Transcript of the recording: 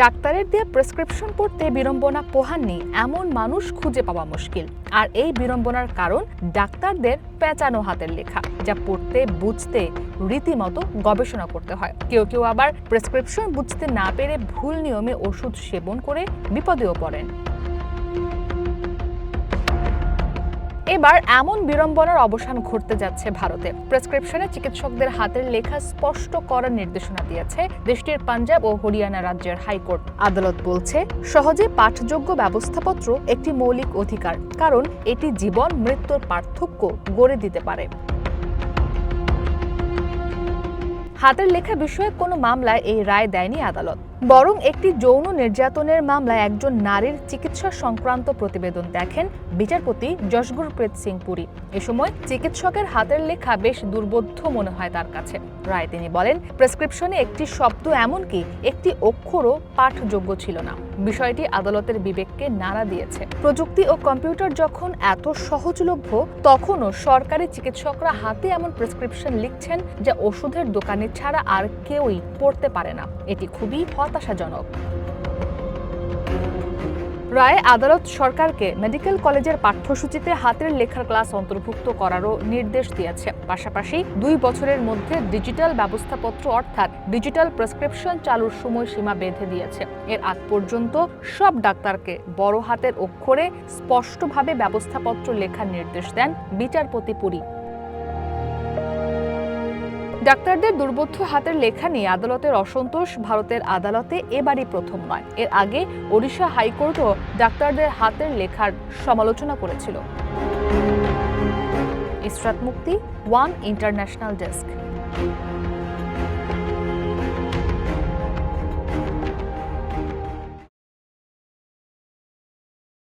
ডাক্তারের দিয়ে প্রেসক্রিপশন পড়তে বিড়ম্বনা পোহাননি এমন মানুষ খুঁজে পাওয়া মুশকিল। আর এই বিড়ম্বনার কারণ ডাক্তারদের পেঁচানো হাতের লেখা, যা পড়তে, বুঝতে, রীতিমতো গবেষণা করতে হয়। কেউ কেউ আবার প্রেসক্রিপশন বুঝতে না পেরে ভুল নিয়মে ওষুধ সেবন করে বিপদেও পড়েন। এবার এমন বিড়ম্বনার অবসান ঘটতে যাচ্ছে ভারতে। প্রেসক্রিপশনে চিকিৎসকদের হাতের লেখা স্পষ্ট করার নির্দেশনা দিয়েছে দেশটির পাঞ্জাব ও হরিয়ানা রাজ্যের হাইকোর্ট। আদালত বলছে, সহজে পাঠযোগ্য ব্যবস্থাপত্র একটি মৌলিক অধিকার, কারণ এটি জীবন, মৃত্যুর পার্থক্য গড়ে দিতে পারে। হাতের লেখা বিষয়ে কোনো মামলায় এই রায় দেয়নি আদালত। বরং একটি যৌন নির্যাতনের মামলায় একজন নারীর চিকিৎসা সংক্রান্ত প্রতিবেদন দেখেন বিচারপতি যশগুরপ্রীত সিং পুরী। এ সময় চিকিৎসকের হাতের লেখা বেশ দুর্বোধ্য মনে হয় তার কাছে। রায় তিনি বলেন, প্রেসক্রিপশনে একটি শব্দ এমনকি একটি অক্ষরও পাঠযোগ্য ছিল না। বিষয়টি আদালতের বিবেককে নাড়া দিয়েছে। প্রযুক্তি ও কম্পিউটার যখন এত সহজলভ্য, তখনও সরকারি চিকিৎসকরা হাতে এমন প্রেসক্রিপশন লিখছেন যা ওষুধের দোকানে ছাড়া আর কেউই পড়তে পারে না। এটি খুবই হতাশাজনক। রায়ে আদালত সরকারকে মেডিকেল কলেজের পাঠ্যসূচিতে হাতের লেখার ক্লাস অন্তর্ভুক্ত করারও নির্দেশ দিয়েছে। পাশাপাশি দুই বছরের মধ্যে ডিজিটাল ব্যবস্থাপত্র অর্থাৎ ডিজিটাল প্রেসক্রিপশন চালুর সময়সীমা বেঁধে দিয়েছে। এর আগ পর্যন্ত সব ডাক্তারকে বড় হাতের অক্ষরে স্পষ্টভাবে ব্যবস্থাপত্র লেখার নির্দেশ দেন বিচারপতি পুরী। ডাক্তারদের দুর্বোধ্য হাতের লেখা নিয়ে আদালতের অসন্তোষ ভারতের আদালতে এবারই প্রথম নয়। এর আগে ওড়িশা হাইকোর্টও ডাক্তারদের হাতের লেখার সমালোচনা করেছিল। ইসরাত মুক্তি ওয়ান ইন্টারন্যাশনাল ডেস্ক।